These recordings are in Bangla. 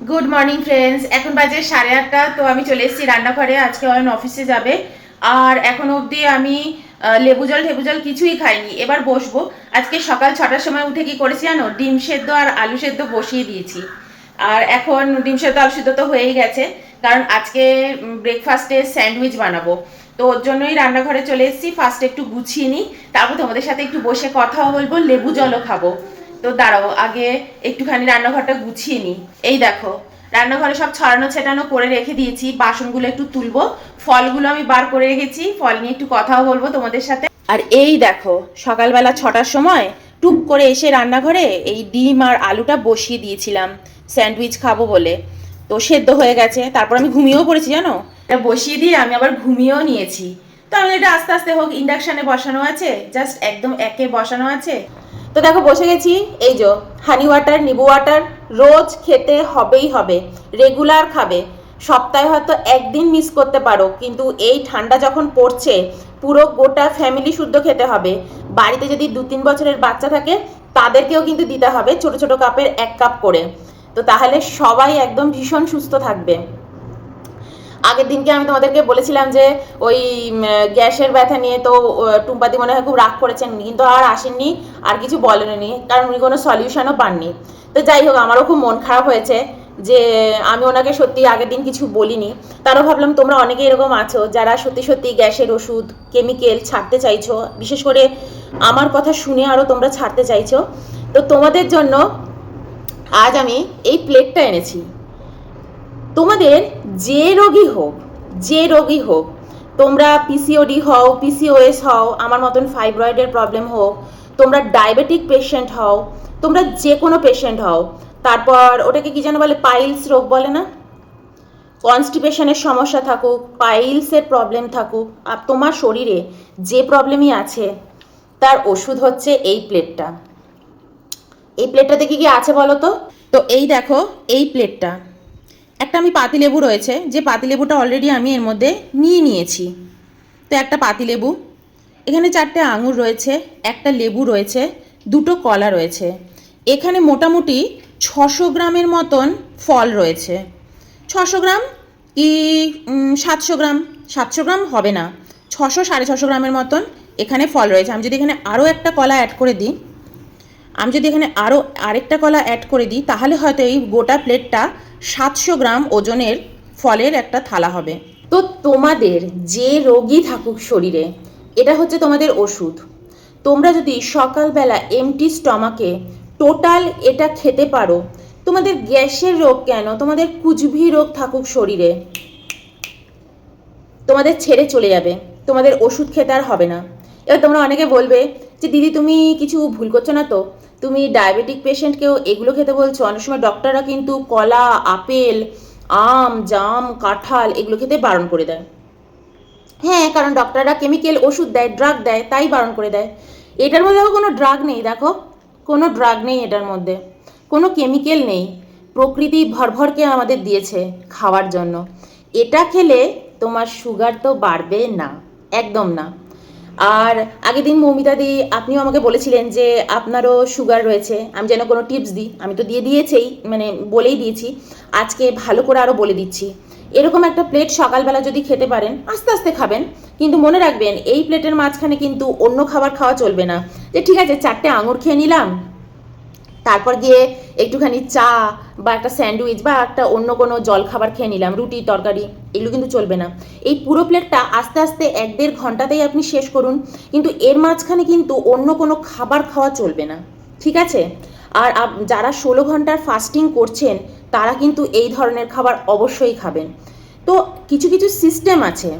গুড মর্নিং ফ্রেন্ডস এখন বাজে সাড়ে আটটা, তো আমি চলে এসেছি রান্নাঘরে। আজকে অয়ন অফিসে যাবে। আর এখন অবধি আমি লেবু জল ঢেবু জল কিছুই খাইনি। এবার বসবো। আজকে সকাল ছটার সময় উঠে কি করেছি জানো? ডিম সেদ্ধ আর আলু সেদ্ধ বসিয়ে দিয়েছি। আর এখন ডিম সেদ্ধ, আলু সেদ্ধ তো হয়েই গেছে। কারণ আজকে ব্রেকফাস্টে স্যান্ডউইচ বানাবো। তো ওর জন্যই রান্নাঘরে চলে এসেছি। ফার্স্টে একটু গুছিয়ে নিই। তারপর তোমাদের সাথে একটু বসে কথাও বলব। লেবু জলও খাব। তো দাঁড়াও, আগে একটুখানি রান্নাঘরটা গুছিয়ে নিই। এই দেখো, রান্নাঘরে সব ছড়ানো ছেটানো করে রেখে দিয়েছি, বাসনগুলো একটু তুলবো। ফলগুলো আমি বার করে রেখেছি, ফল নিয়ে একটু কথাও বলব তোমাদের সাথে। আর এই দেখো, সকালবেলা ছটার সময় টুক করে এসে রান্নাঘরে এই ডিম আর আলুটা বসিয়ে দিয়েছিলাম, স্যান্ডউইচ খাব বলে। তো সেদ্ধ হয়ে গেছে, তারপর আমি ঘুমিয়েও পড়েছি, জানো? এটা বসিয়ে দিয়ে আমি আবার ঘুমিয়েও নিয়েছি। তো আমি এটা আস্তে আস্তে হোক, ইন্ডাকশানে বসানো আছে, জাস্ট একদম একে বসানো আছে। তো দেখো বসে গেছি, এই যে হানি ওয়াটার নিবু ওয়াটার রোজ খেতে হবেই হবে রেগুলার খাবে। সপ্তাহে হয়তো একদিন মিস করতে পারো, কিন্তু এই ঠান্ডা যখন পড়ছে, পুরো গোটা ফ্যামিলি শুদ্ধ খেতে হবে। বাড়িতে যদি দু তিন বছরের বাচ্চা থাকে, তাদেরকেও কিন্তু দিতে হবে ছোট ছোট কাপের এক কাপ করে। তো তাহলে সবাই একদম ভীষণ সুস্থ থাকবে। আগের দিনকে আমি তোমাদেরকে বলেছিলাম যে ওই গ্যাসের ব্যথা নিয়ে তো টুম্পাদি মনে হয় খুব রাগ করেছেন, কিন্তু আর আসেননি, আর কিছু বলেননি, কারণ উনি কোনো সলিউশনও পাননি। তো যাই হোক, আমারও খুব মন খারাপ হয়েছে যে আমি ওনাকে সত্যি আগের দিন কিছু বলিনি। তারও ভাবলাম তোমরা অনেকে এরকম আছো যারা সত্যি সত্যি গ্যাসের ওষুধ কেমিক্যাল ছাড়তে চাইছো, বিশেষ করে আমার কথা শুনে আরও তোমরা ছাড়তে চাইছো। তো তোমাদের জন্য আজ আমি এই প্লেটটা এনেছি। তোমাদের যে রোগী হোক, যে রোগী হোক, তোমরা পিসিওডি হও পিসিওএস হও, আমার মতন ফাইব্রয়েডের প্রবলেম হোক, তোমরা ডায়াবেটিক পেশেন্ট হও, তোমরা যে কোনো পেশেন্ট হও, তারপর ওটাকে কি যেন বলে পাইলস রোগ বলে না? কনস্টিপেশনের সমস্যা থাকুক পাইলসের প্রবলেম থাকুক, আর তোমার শরীরে যে প্রবলেমই আছে, তার ওষুধ হচ্ছে এই প্লেটটা এই প্লেটটাতে কি কি আছে বলো তো? তো এই দেখো, এই প্লেটটা একটা আমি পাতিলেবু রয়েছে, যে পাতিলেবুটা অলরেডি আমি এর মধ্যে নিয়ে নিয়েছি। তো একটা পাতিলেবু, এখানে চারটে আঙুর রয়েছে, একটা লেবু রয়েছে, দুটো কলা রয়েছে। এখানে মোটামুটি ছশো গ্রামের মতন ফল রয়েছে। ছশো গ্রাম কি সাতশো গ্রাম? সাতশো গ্রাম হবে না। ছশো সাড়ে ছশো গ্রামের মতন এখানে ফল রয়েছে। আমি যদি এখানে আরও একটা কলা অ্যাড করে দিই আমি যদি এখানে আরও আরেকটা কলা অ্যাড করে দিই, তাহলে হয়তো এই গোটা প্লেটটা সাতশো গ্রাম ওজনের ফলের একটা থালা হবে। তো তোমাদের যে রোগী থাকুক শরীরে, এটা হচ্ছে তোমাদের ওষুধ। তোমরা যদি সকালবেলা এমটি স্টমাকে টোটাল এটা খেতে পারো, তোমাদের গ্যাসের রোগ কেন? তোমাদের কুচভি রোগ থাকুক শরীরে, তোমাদের ছেড়ে চলে যাবে। তোমাদের ওষুধ খেতে আর হবে না। এবার তোমরা অনেকে বলবে যে, দিদি, তুমি কিছু ভুল করছ না তো? তুমি ডায়াবেটিক পেশেন্টকেও এগুলো খেতে বলছো? অনেক সময় ডক্টররা কিন্তু কলা, আপেল, আম, জাম, কাঁঠাল এগুলো খেতে বারণ করে দেয়। হ্যাঁ কারণ ডক্টররা কেমিক্যাল ওষুধ দেয় ড্রাগ দেয়, তাই বারণ করে দেয়। এটার মধ্যে কোনো ড্রাগ নেই, দেখো। কোনো ড্রাগ নেই এটার মধ্যে। কোনো কেমিক্যাল নেই। প্রকৃতি ভরভরকে আমাদের দিয়েছে খাওয়ার জন্য। এটা খেলে তোমার সুগার তো বাড়বে না। একদম না। আর আগের দিন মৌমিতা দি, আপনিও আমাকে বলেছিলেন যে আপনারও সুগার রয়েছে। আমি যেন কোনো টিপস দিই। আমি তো দিয়ে দিয়েছেই মানে বলেই দিয়েছি। আজকে ভালো করে আরও বলে দিচ্ছি। এরকম একটা প্লেট সকালবেলা যদি খেতে পারেন, আস্তে আস্তে খাবেন। কিন্তু মনে রাখবেন, এই প্লেটের মাঝখানে কিন্তু অন্য খাবার খাওয়া চলবে না। যে ঠিক আছে, চারটে আঙুর খেয়ে নিলাম তারপর গিয়ে একটুখানি চা বা একটা স্যান্ডউইচ বা একটা অন্য কোনো জল খাবার খেয়ে নিলাম, রুটি, তরকারি, এগুলো কিন্তু চলবে না। এই পুরো প্লেটটা আস্তে আস্তে এক দেড় ঘন্টাতেই আপনি শেষ করুন, কিন্তু এর মাঝখানে কিন্তু অন্য কোনো খাবার খাওয়া চলবে না, ঠিক আছে? আর যারা ষোলো ঘণ্টার ফাস্টিং করছেন, তারা কিন্তু এই ধরনের খাবার অবশ্যই খাবেন। তো কিছু কিছু সিস্টেম আছে,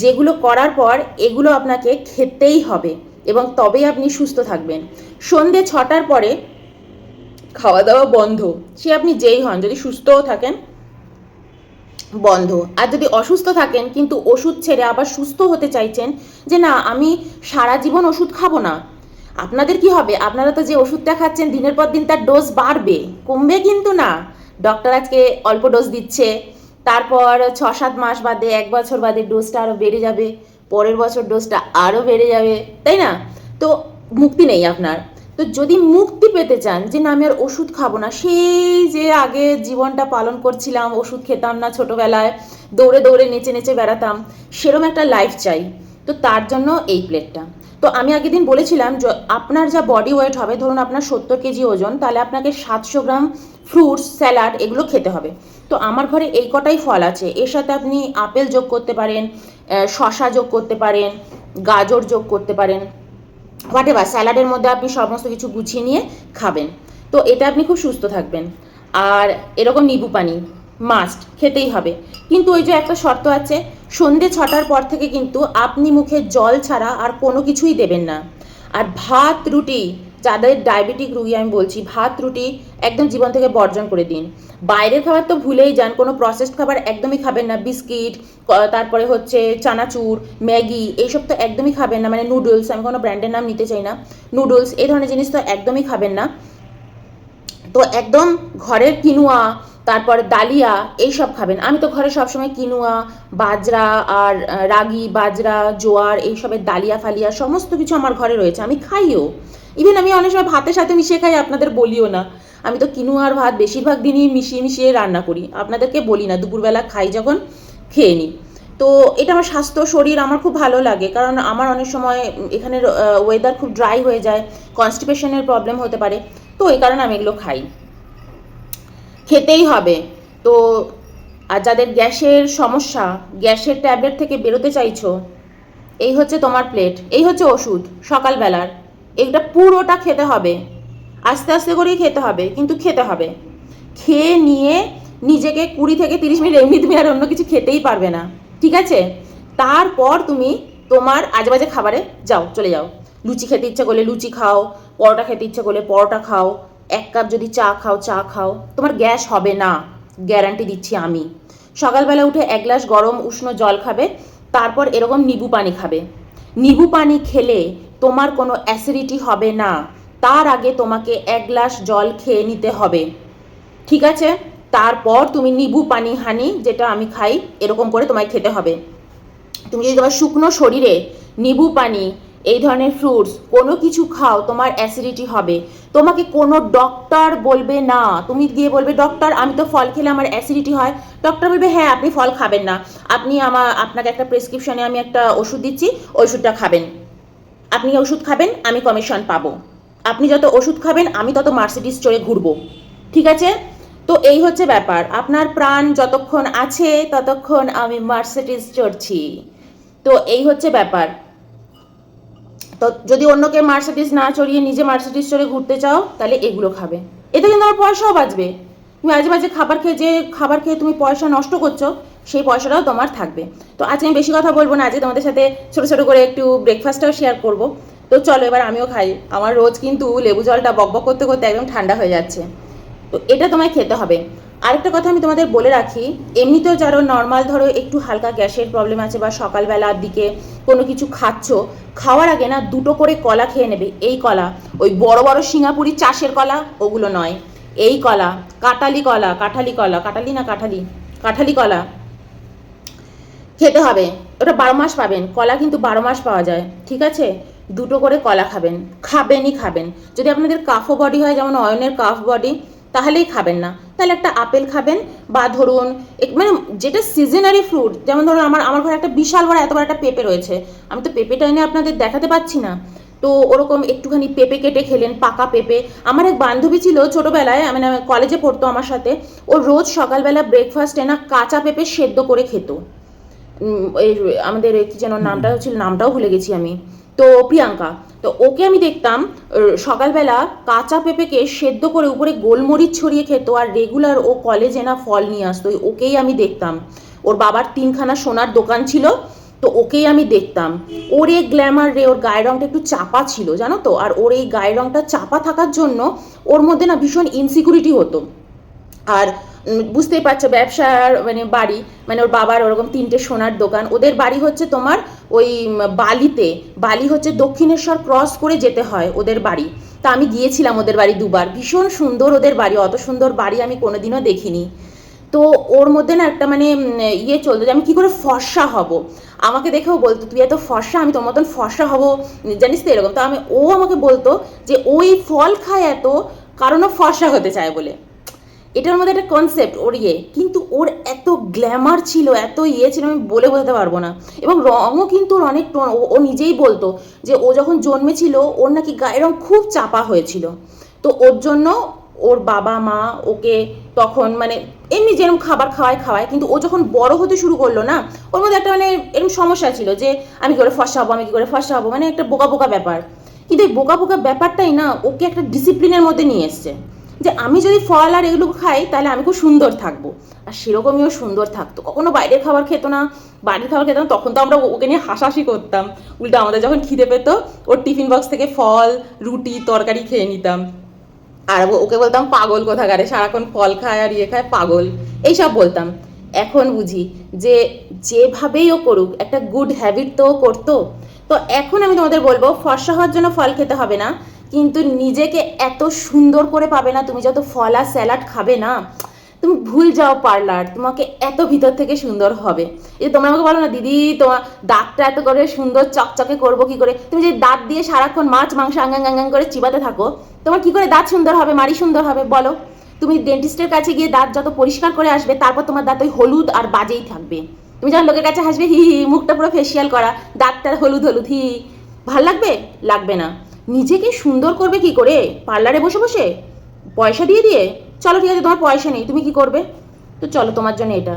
যেগুলো করার পর এগুলো আপনাকে খেতেই হবে এবং তবেই আপনি সুস্থ থাকবেন। সন্ধে ছটার পরে খাওয়া দাওয়া বন্ধ। সে আপনি যেই হন, যদি সুস্থও থাকেন, বন্ধ। আর যদি অসুস্থ থাকেন, কিন্তু ওষুধ ছেড়ে আবার সুস্থ হতে চাইছেন যে, না, আমি সারা জীবন ওষুধ খাব না। আপনাদের কি হবে? আপনারা তো যে ওষুধটা খাচ্ছেন, দিনের পর দিন তার ডোজ বাড়বে। কমবে কিন্তু না। ডক্টর আজকে অল্প ডোজ দিচ্ছে। তারপর ছ সাত মাস বাদে, এক বছর বাদে ডোজটা আরও বেড়ে যাবে। পরের বছর ডোজটা আরও বেড়ে যাবে। তাই না? তো মুক্তি নেই আপনার। তো যদি মুক্তি পেতে চান যে না আমি আর ওষুধ খাব না, সেই যে আগে জীবনটা পালন করছিলাম, ওষুধ খেতাম না ছোটবেলায়, দৌড়ে দৌড়ে নেচে নেচে বেড়াতাম সেরকম একটা লাইফ চাই। তো তার জন্য এই প্লেটটা তো আমি আগের দিন বলেছিলাম য- আপনার যা বডি ওয়েট হবে, ধরুন আপনার সত্তর কেজি ওজন, তাহলে আপনাকে সাতশো গ্রাম ফ্রুটস স্যালাড এগুলো খেতে হবে। তো আমার ঘরে এই কটাই ফল আছে। এর সাথে আপনি আপেল যোগ করতে পারেন শশা যোগ করতে পারেন, গাজর যোগ করতে পারেন। হোয়াট এভার, স্যালাডের মধ্যে আপনি সমস্ত কিছু গুছিয়ে নিয়ে খাবেন। তো এটা আপনি খুব সুস্থ থাকবেন। আর এরকম নিবু পানি মাস্ট খেতেই হবে। কিন্তু ওই যে একটা শর্ত আছে, সন্ধে ছটার পর থেকে কিন্তু আপনি মুখে জল ছাড়া আর কোনো কিছুই দেবেন না। আর ভাত, রুটি যাদের ডায়াবেটিক রুগী আমি বলছি, ভাত, রুটি একদম জীবন থেকে বর্জন করে দিন। বাইরের খাবার তো ভুলেই যান, কোনো প্রসেসড খাবার একদমই খাবেন না, বিস্কিট তারপরে হচ্ছে চানাচুর, ম্যাগি, এইসব তো একদমই খাবেন না মানে নুডলস, আমি কোনো ব্র্যান্ডের নাম নিতে চাই না। নুডলস, এই ধরনের জিনিস তো একদমই খাবেন না। তো একদম ঘরের কিনুয়া, তারপর ডালিয়া, এইসব খাবেন। আমি তো ঘরে সবসময় কিনুয়া, বাজরা আর রাগি, বাজরা, জোয়ার, এইসবের ডালিয়া, ফালিয়া, সমস্ত কিছু আমার ঘরে রয়েছে, আমি খাইও। ইভেন আমি অনেক সময় ভাতের সাথে মিশিয়ে খাই, আপনাদের বলিও না। আমি তো কিনুয়ার ভাত বেশিরভাগ দিনই মিশিয়ে মিশিয়ে রান্না করি। আপনাদেরকে বলি না, দুপুরবেলা খাই যখন, খেয়ে নিই। তো এটা আমার স্বাস্থ্য, শরীর আমার খুব ভালো লাগে। কারণ আমার অনেক সময় এখানের ওয়েদার খুব ড্রাই হয়ে যায় কনস্টিপেশনের প্রবলেম হতে পারে। তো এই কারণে আমি এগুলো খাই। খেতেই হবে। তো আর যাদের গ্যাসের সমস্যা, গ্যাসের ট্যাবলেট থেকে বেরোতে চাইছো, এই হচ্ছে তোমার প্লেট এই হচ্ছে ওষুধ, সকালবেলার। এইটা পুরোটা খেতে হবে। আস্তে আস্তে করেই খেতে হবে, কিন্তু খেতে হবে। খেয়ে নিয়ে নিজেকে কুড়ি থেকে তিরিশ মিনিট এমনি তুমি আর অন্য কিছু খেতেই পারবে না, ঠিক আছে? তারপর তুমি তোমার আজেবাজে খাবারে যাও, চলে যাও। লুচি খেতে ইচ্ছে করলে লুচি খাও, পরোটা খেতে ইচ্ছে করলে পরোটা খাও, এক কাপ যদি চা খাও চা খাও। তোমার গ্যাস হবে না, গ্যারান্টি দিচ্ছি আমি। সকালবেলা উঠে এক গ্লাস গরম উষ্ণ জল খাবে, তারপর এরকম নিবু পানি খাবে। নিবু পানি খেলে তোমার কোনো অ্যাসিডিটি হবে না। তার আগে তোমাকে এক গ্লাস জল খেয়ে নিতে হবে। ঠিক আছে? তারপর তুমি নিবু পানি হানি যেটা আমি খাই, এরকম করে তোমায় খেতে হবে। তুমি যদি তোমার শুকনো শরীরে নিবু পানি, এই ধরনের ফ্রুটস কোনো কিছু খাও, তোমার অ্যাসিডিটি হবে। তোমাকে কোনো ডক্টর বলবে না। তুমি গিয়ে বলবে ডক্টর আমি তো ফল খেলে আমার অ্যাসিডিটি হয়। ডক্টর বলবে হ্যাঁ আপনি ফল খাবেন না। আপনি আমার, আপনাকে একটা প্রেসক্রিপশনে আমি একটা ওষুধ দিচ্ছি ওষুধটা খাবেন। আপনি ওষুধ খাবেন, আমি কমিশন পাবো। আপনি যত ওষুধ খাবেন, আমি তত মার্সিডিস চড়ে ঘুরবো। ঠিক আছে? তো এই হচ্ছে ব্যাপার। আপনার প্রাণ যতক্ষণ আছে, ততক্ষণ আমি মার্সিডিস চড়ছি। তো এই হচ্ছে ব্যাপার। তো যদি অন্যকে মার্সিডিস না চড়িয়ে নিজে মার্সিডিস চড়ে ঘুরতে চাও, তাহলে এগুলো খাবে। এতে কিন্তু আমার পয়সাও বাঁচবে। তুমি মাঝে মাঝে খাবার খেয়ে যে খাবার খেয়ে তুমি পয়সা নষ্ট করছ সেই পয়সাটাও তোমার থাকবে। তো আজকে আমি বেশি কথা বলব না, আজকে তোমাদের সাথে ছোটো ছোটো করে একটু ব্রেকফাস্টটাও শেয়ার করব। তো চলো এবার আমিও খাই। আমার রোজ কিন্তু লেবু জলটা বকবক করতে করতে একদম ঠান্ডা হয়ে যাচ্ছে। তো এটা তোমায় খেতে হবে। আরেকটা কথা আমি তোমাদের বলে রাখি, এমনিতেও যারা নর্মাল ধরো একটু হালকা গ্যাসের প্রবলেম আছে বা সকালবেলার দিকে কোনো কিছু খাচ্ছ, খাওয়ার আগে না দুটো করে কলা খেয়ে নেবে। এই কলা, ওই বড় বড় সিঙ্গাপুরি চাষের কলা, ওগুলো নয়। এই কলা কাটালি কলা, কাঠালি কলা কাটালি না কাঠালি? কাঠালি কলা। খেতে হবে। ওটা বারো মাস পাবেন। কলা কিন্তু বারো মাস পাওয়া যায়। ঠিক আছে? দুটো করে কলা খাবেন। খাবেনই খাবেন। যদি আপনাদের কাফো বডি হয়, যেমন অয়নের কাফ বডি তাহলেই খাবেন না। তাহলে একটা আপেল খাবেন বা ধরুন মানে যেটা সিজনারি ফ্রুট যেমন ধরুন আমার আমার ঘরে একটা বিশাল বড়, এত বড় একটা পেঁপে রয়েছে। আমি তো পেঁপেটা এনে আপনাদের দেখাতে পাচ্ছি না। তো ওরকম একটুখানি পেঁপে কেটে খেলেন, পাকা পেঁপে। আমার এক বান্ধবী ছিল ছোটোবেলায় মানে কলেজে পড়তো আমার সাথে। ও রোজ সকালবেলা ব্রেকফাস্টে না কাঁচা পেঁপে সেদ্ধ করে খেত। আমাদের কি যেন নামটা ছিল নামটাও ভুলে গেছি আমি। তো প্রিয়াঙ্কা, তো ওকে আমি দেখতাম সকালবেলা কাঁচা পেঁপেকে সেদ্ধ করে উপরে গোলমরিচ ছড়িয়ে খেত আর রেগুলার ও কলেজে না ফল নিয়ে আসতো ওকেই আমি দেখতাম। ওর বাবার তিনখানা সোনার দোকান ছিল, তো ওকেই আমি দেখতাম। ওর এই গ্ল্যামার রে, ওর গায়ের রংটা একটু চাপা ছিল, জানো তো? আর ওর এই গায়ের রংটা চাপা থাকার জন্য ওর মধ্যে না ভীষণ ইনসিকিউরিটি হতো। আর বুঝতেই পারছ, ব্যবসার মানে বাড়ি মানে ওর বাবার ওরকম তিনটে সোনার দোকান, ওদের বাড়ি হচ্ছে তোমার ওই বালিতে, বালি হচ্ছে দক্ষিণেশ্বর ক্রস করে যেতে হয় ওদের বাড়ি। তা আমি গিয়েছিলাম ওদের বাড়ি দুবার, ভীষণ সুন্দর ওদের বাড়ি, অত সুন্দর বাড়ি আমি কোনোদিনও দেখিনি। তো ওর মধ্যে না একটা মানে ইয়ে চলতো যে আমি কী করে ফর্সা হব। আমাকে দেখেও বলতো, তুই এত ফর্সা, আমি তোর মতন ফর্সা হব। জানিস তো এরকম। তো আমি, ও আমাকে বলতো যে, ওই ফল খায় এত, কারণ ও ফর্সা হতে চায় বলে। এটার মধ্যে একটা কনসেপ্ট ওর ইয়ে। কিন্তু ওর এত গ্ল্যামার ছিল, এত ইয়ে ছিল, আমি বলে বোঝাতে পারব না। এবং রঙও কিন্তু ওর অনেক ও- নিজেই বলতো যে ও যখন জন্মেছিল, ওর নাকি গায়ের রং খুব চাপা হয়েছিল। তো ওর জন্য ওর বাবা, মা ওকে তখন মানে এমনি যেরকম খাবার খাওয়ায় খাওয়ায়, কিন্তু ও যখন বড় হতে শুরু করল না, ওর মধ্যে একটা মানে এরকম সমস্যা ছিল যে আমি কি করে ফসা হব আমি কি করে ফসা হব মানে একটা বোকা বোকা ব্যাপার। কিন্তু এই বোকা বোকা ব্যাপারটাই না, ওকে একটা ডিসিপ্লিনের মধ্যে নিয়ে এসছে। যে আমি যদি ফল আর এগুলো খাই, তাহলে আমি খুব সুন্দর থাকব। আর সেরকমইও সুন্দর থাকতো। কখনো বাইরের খাবার খেত না, বাড়ির খাবার খেত না, তখন তো আমরা ওকে নিয়ে হাসাহাসি করতাম। উল্টো আমাদের যখন খিদে পেতো, ওর টিফিন বক্স থেকে ফল, রুটি, তরকারি খেয়ে নিতাম। আর ওকে বলতাম, পাগল কোথাকারে? সারাক্ষণ ফল খায় আর ইয়ে খায়, পাগল। এইসব বলতাম। এখন বুঝি যে যেভাবেই ও করুক, একটা গুড হ্যাবিট তো করতো। তো এখন আমি তোমাদের বলব, ফর্সা হওয়ার জন্য ফল খেতে হবে না। কিন্তু নিজেকে এত সুন্দর করে পাবে না, তুমি যত ফলা স্যালাড খাবে না, তুমি ভুল যাও পার্লার, তোমাকে এত ভিতর থেকে সুন্দর হবে। যে তোমরা আমাকে বলো না, দিদি, তোমার দাঁতটা এত করে সুন্দর চকচকে করব কি করে? তুমি যে দাঁত দিয়ে সারাক্ষণ মাছ, মাংস আঙ্গাং আঙ্গাং করে চিবাতে থাকো, তোমার কি করে দাঁত সুন্দর হবে, মাড়ি সুন্দর হবে, বলো? তুমি ডেন্টিস্টের কাছে গিয়ে দাঁত যত পরিষ্কার করে আসবে, তারপর তোমার দাঁত ওই হলুদ আর বাজেই থাকবে। তুমি যখন লোকের কাছে হাসবে, হি হি মুখটা পুরো ফেসিয়াল করা, দাঁতটা হলুদ হলুদ হি। ভালো লাগবে? লাগবে না। নিজেকে সুন্দর করবে কি করে? পার্লারে বসে বসে? পয়সা দিয়ে দিয়ে? চলো ঠিক আছে তোমার পয়সা নেই, তুমি কি করবে? তো চলো তোমার জন্য এটা।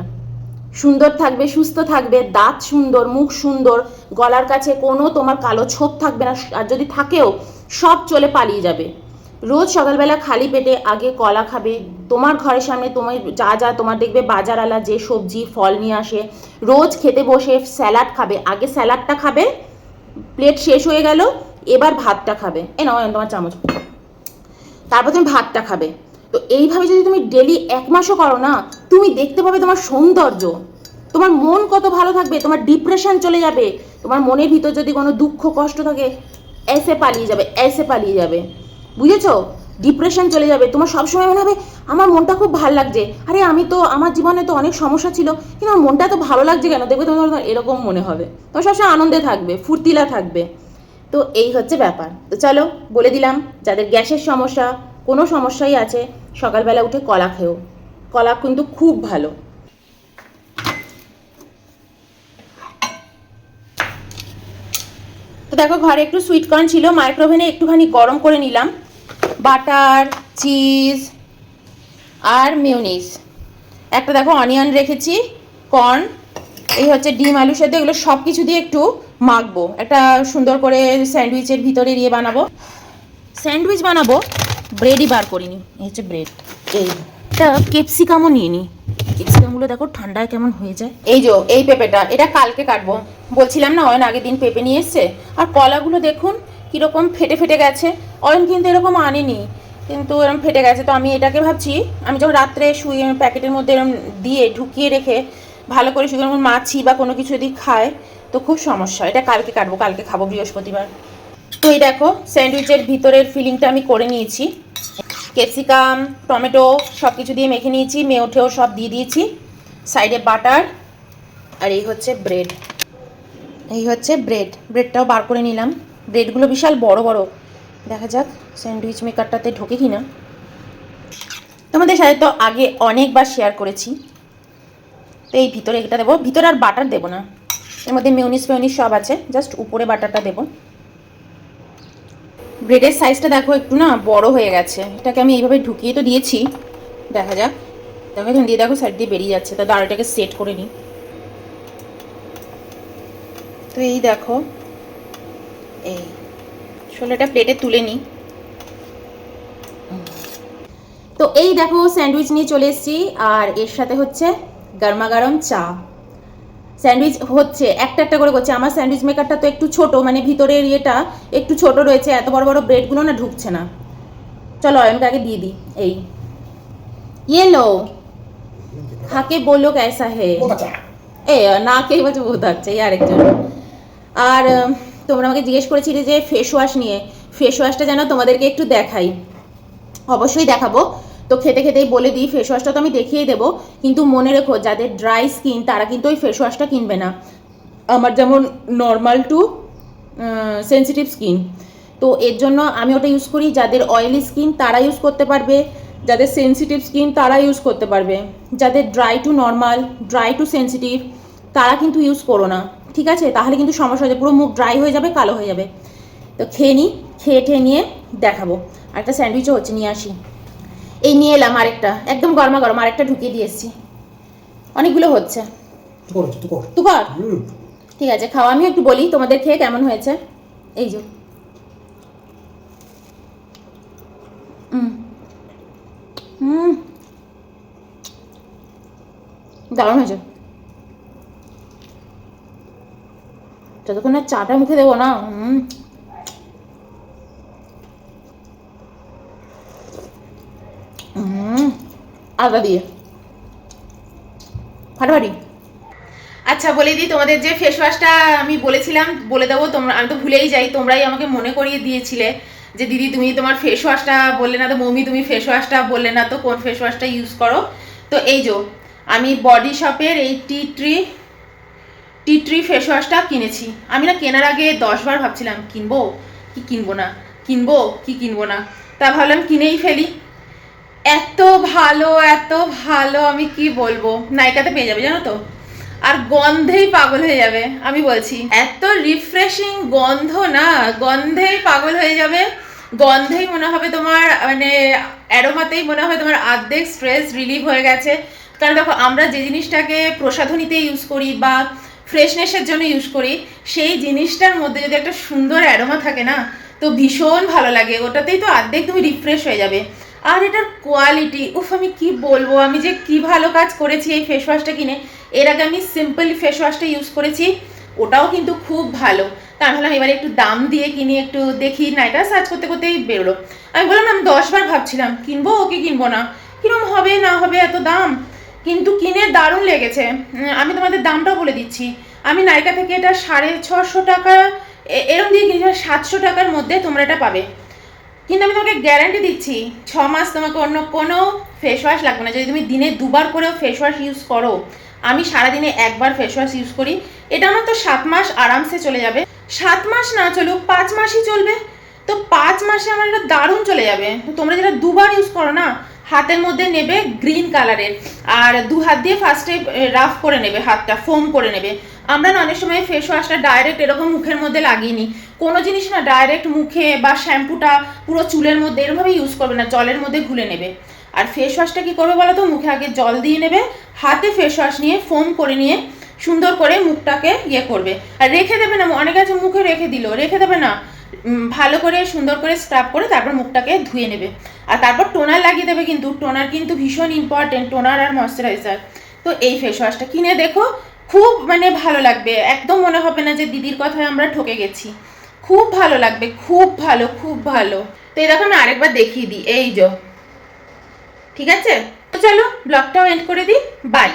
সুন্দর থাকবে, সুস্থ থাকবে, দাঁত সুন্দর, মুখ সুন্দর, গলার কাছে কোনো তোমার কালো ছোপ থাকবে না, আর যদি থাকেও, সব চলে পালিয়ে যাবে। রোজ সকালবেলা খালি পেটে আগে কলা খাবে, তোমার ঘরের সামনে তোমার যা যা তোমার দেখবে, বাজারওয়ালা যে সবজি, ফল নিয়ে আসে, রোজ খেতে বসে স্যালাড খাবে, আগে স্যালাডটা খাবে, প্লেট শেষ হয়ে গেল এবার ভাতটা খাবে। এ এই তোমার চামচ। তারপর তুমি ভাতটা খাবে। তো এইভাবে যদি তুমি ডেলি এক মাসও করো না, তুমি দেখতে পাবে তোমার সৌন্দর্য। তোমার মন কত ভালো থাকবে, তোমার ডিপ্রেশন চলে যাবে। তোমার মনের ভিতর যদি কোনো দুঃখ, কষ্ট থাকে, এসে পালিয়ে যাবে, এসে পালিয়ে যাবে। বুঝেছ? ডিপ্রেশন চলে যাবে। তোমার সবসময় মনে হবে, আমার মনটা খুব ভালো লাগছে। আরে আমি তো, আমার জীবনে তো অনেক সমস্যা ছিল, কিন্তু আমার মনটা তো ভালো লাগছে কেন? দেখবে তোমার এরকম মনে হবে। তোমার সবসময় আনন্দে থাকবে, ফুর্তিলা থাকবে। তো এই হচ্ছে ব্যাপার। তো চলো, বলে দিলাম, যাদের গ্যাসের সমস্যা, কোনো সমস্যাই আছে, সকালবেলা উঠে কলা খেও। কলা কিন্তু খুব ভালো। তো দেখো, ঘরে একটু সুইট কর্ন ছিল মাইক্রোওভেনে একটুখানি গরম করে নিলাম। বাটার চিজ আর মিউনিস একটা দেখো অনিয়ন রেখেছি কর্ন এই হচ্ছে ডিম আলু সেদ্ধ এগুলো সব কিছু দিয়ে একটু মাখবো। একটা সুন্দর করে স্যান্ডউইচের ভিতরে দিয়ে বানাবো। স্যান্ডউইচ বানাবো ব্রেডই বার করিনি। এই হচ্ছে ব্রেড এই এটা ক্যাপসিকামও নিয়ে নি। ক্যাপসিকামগুলো দেখো ঠান্ডায় কেমন হয়ে যায়। এই যে, এই পেঁপেটা, এটা কালকে কাটবো। বলছিলাম না, অয়ন আগের দিন পেঁপে নিয়ে এসছে। আর কলাগুলো দেখুন, কীরকম ফেটে ফেটে গেছে। অয়ন কিন্তু এরকম আনেনি, কিন্তু এরকম ফেটে গেছে। তো আমি এটাকে ভাবছি, আমি যখন রাত্রে শুয়ে প্যাকেটের মধ্যে এরকম দিয়ে ঢুকিয়ে রেখে ভালো করে শুয়ে মাছি বা কোনো কিছু যদি খায় তো খুব সমস্যা। এটা কালকে কাটবো, কালকে খাব বৃহস্পতিবার। তো এই দেখো, স্যান্ডউইচের ভিতরের ফিলিংটা আমি করে নিয়েছি। ক্যাপসিকাম, টমেটো সব কিছু দিয়ে মেখে নিয়েছি মেয়োঠেও সব দিয়ে দিয়েছি। সাইডে বাটার, আর এই হচ্ছে ব্রেড। এই হচ্ছে ব্রেড। ব্রেডটাও বার করে নিলাম। ব্রেডগুলো বিশাল বড় বড়। দেখা যাক স্যান্ডউইচ মেকারটাতে ঢোকে কি না তোমাদের সাথে তো আগে অনেকবার শেয়ার করেছি। তো এই ভিতরে এটা দেবো। ভিতরে আর বাটার দেবো না। এর মধ্যে মিউনিস ফিউনিস সব আছে। জাস্ট উপরে বাটারটা দেবো। ব্রেডের সাইজটা দেখো একটু না বড় হয়ে গেছে। এটাকে আমি এইভাবে ঢুকিয়ে তো দিয়েছি। দেখা যাক। দেখো, এখান দিয়ে দেখো সাইড দিয়ে বেরিয়ে যাচ্ছে। তা দাঁড় এটাকে সেট করে নিই। তো এই দেখো, এই ষোলোটা প্লেটে তুলে নিই। তো এই দেখো স্যান্ডউইচ নিয়ে চলে এসেছি। আর এর সাথে হচ্ছে গরমা গরম চা। স্যান্ডউইচ হচ্ছে একটা একটা করে করছে। আমার স্যান্ডউইচ মেকারটা তো একটু ছোট মানে ভিতরের ইয়েটা একটু ছোট রয়েছে এত বড় বড় ব্রেডগুলো না ঢুকছে না। চলো আমি তাকে দিয়ে দিই এই। ইয়েলো খাকে বলল ক্যাসা হে? এ না কে বলছে বহু থাকছে এই আরেকজন। আর তোমরা আমাকে জিজ্ঞেস করেছিলে যে ফেস ওয়াশ নিয়ে। ফেস ওয়াশটা যেন তোমাদেরকে একটু দেখাই। অবশ্যই দেখাবো। তো খেতে খেতেই বলে দিই ফেস ওয়াশটা তো আমি দেখিয়ে দেবো। কিন্তু মনে রেখো, যাদের ড্রাই স্কিন তারা কিন্তু ওই ফেস ওয়াশটা কিনবে না। আমার যেমন নর্মাল টু সেন্সিটিভ স্কিন তো এর জন্য আমি ওটা ইউজ করি, যাদের অয়েলি স্কিন তারা ইউজ করতে পারবে। যাদের সেন্সিটিভ স্কিন তারা ইউজ করতে পারবে। যাদের dry to normal dry to sensitive তারা কিন্তু ইউজ করো না। ঠিক আছে? তাহলে কিন্তু সমস্যা হয়ে যাবে। পুরো মুখ ড্রাই হয়ে যাবে, কালো হয়ে যাবে। তো খেয়ে নিই খেয়ে ঠেয়ে নিয়ে দেখাবো। আর একটা স্যান্ডউইচও হচ্ছে, নিয়ে আসি। এই নিয়ে এলাম আরেকটা। একদম গরমা গরম আরেকটা ঢুকিয়ে দিয়ে এসেছি। অনেকগুলো হচ্ছে। তুই কর তুই কর। তুই কর? হুম। ঠিক আছে খাওয়া আমি একটু বলি তোমাদের খেয়ে কেমন হয়েছে। এই যে। দারুণ হয়েছে। যতক্ষণ না চাটা মুখে দেবো না হুম আদা দিয়ে ফাটাফাটি। আচ্ছা বলে দিই, তোমাদের যে ফেস ওয়াশটা আমি বলেছিলাম, বলে দেবো, তোমরা, আমি তো ভুলেই যাই, তোমরাই আমাকে মনে করিয়ে দিয়েছিলে যে, দিদি, তুমি তোমার ফেস ওয়াশটা বললে না তো, মমি, তুমি ফেস ওয়াশটা বললে না তো, কোন ফেস ওয়াশটা ইউজ করো? তো এই যে, আমি বডি শপের এই tea tree tea tree face ওয়াশটা কিনেছি। আমি না কেনার আগে দশবার ভাবছিলাম, কিনবো? কি কিনবো না? কিনবো? কি কিনবো না? তা ভাবলাম কিনেই ফেলি। এত ভালো এত ভালো, আমি কি বলব? নাইকাতে পেয়ে যাবে, জানো তো? আর গন্ধেই পাগল হয়ে যাবে, আমি বলছি। এত রিফ্রেশিং গন্ধ না, গন্ধেই পাগল হয়ে যাবে। গন্ধেই মনে হবে তোমার মানে অ্যারোমাতেই মনে হবে তোমার অর্ধেক স্ট্রেস রিলিভ হয়ে গেছে। কারণ দেখো, আমরা যে জিনিসটাকে প্রসাধনীতে ইউজ করি বা ফ্রেশনেসের জন্য ইউজ করি, সেই জিনিসটার মধ্যে যদি একটা সুন্দর অ্যারোমা থাকে না, তো ভীষণ ভালো লাগে। ওটাতেই তো অর্ধেক তুমি রিফ্রেশ হয়ে যাবে। আর এটার কোয়ালিটি উফ, আমি কি বলব? আমি যে কি ভালো কাজ করেছি এই ফেস ওয়াশটা কিনে, এর আগে আমি সিম্পল ফেস ওয়াশটা ইউজ করেছি, ওটাও কিন্তু খুব ভালো। কারণ হলাম এবারে একটু দাম দিয়ে কিনি, একটু দেখি, না, এটা সার্চ করতে করতেই বেরোলো। আমি বললাম আমি দশবার ভাবছিলাম, কিনবো ওকে কিনবো না? কিরম হবে, না হবে, এত দাম? কিন্তু কিনে দারুণ লেগেছে। আমি তোমাদের দামটাও বলে দিচ্ছি। আমি নাইকা থেকে এটা সাড়ে ছশো টাকা, এ- এরম দিয়ে কিনেছিলাম সাতশো টাকার মধ্যে তোমরা এটা পাবে। কিন্তু আমি তোমাকে গ্যারান্টি দিচ্ছি, ছ মাস তোমাকে অন্য কোনো ফেস ওয়াশ লাগবে না। যদি তুমি দিনে দুবার করেও ফেস ওয়াশ ইউজ করো, আমি সারাদিনে একবার ফেস ওয়াশ ইউজ করি, এটা আমার তো সাত মাস আরামসে চলে যাবে। সাত মাস না চলুক, পাঁচ মাসই চলবে। তো পাঁচ মাসে আমার এটা দারুণ চলে যাবে। তোমরা যেটা দুবার ইউজ করো না, হাতের মধ্যে নেবে গ্রিন কালারের আর দু হাত দিয়ে ফার্স্টে রাফ করে নেবে, হাতটা ফোম করে নেবে। আমরা না অনেক সময় ফেস ওয়াশটা ডাইরেক্ট এরকম মুখের মধ্যে লাগিয়ে নিই। কোনো জিনিস না ডাইরেক্ট মুখে বা শ্যাম্পুটা পুরো চুলের মধ্যে এরমভাবে ইউজ করবে না, জলের মধ্যে ঘুলে নেবে। আর ফেস ওয়াশটা কী করবে বলো তো? মুখে আগে জল দিয়ে নেবে, হাতে ফেস ওয়াশ নিয়ে ফোম করে নিয়ে সুন্দর করে মুখটাকে ইয়ে করবে। আর রেখে দেবে না, অনেকে আছে মুখে রেখে দিল, রেখে দেবে না। ভালো করে সুন্দর করে স্ক্রাব করে তারপর মুখটাকে ধুয়ে নেবে। আর তারপর টোনার লাগিয়ে দেবে কিন্তু টোনার কিন্তু ভীষণ ইম্পর্টেন্ট টোনার আর ময়শ্চারাইজার তো এই ফেস ওয়াশটা কিনে দেখো খুব মানে ভালো লাগবে। একদম মনে হবে না যে দিদির কথায় আমরা ঠকে গেছি। খুব ভালো লাগবে, খুব ভালো খুব ভালো। তো এই দেখো আমি আরেকবার দেখিয়ে দিই। এই যো। ঠিক আছে? তো চলো ব্লগটাও এন্ড করে দিই। বাই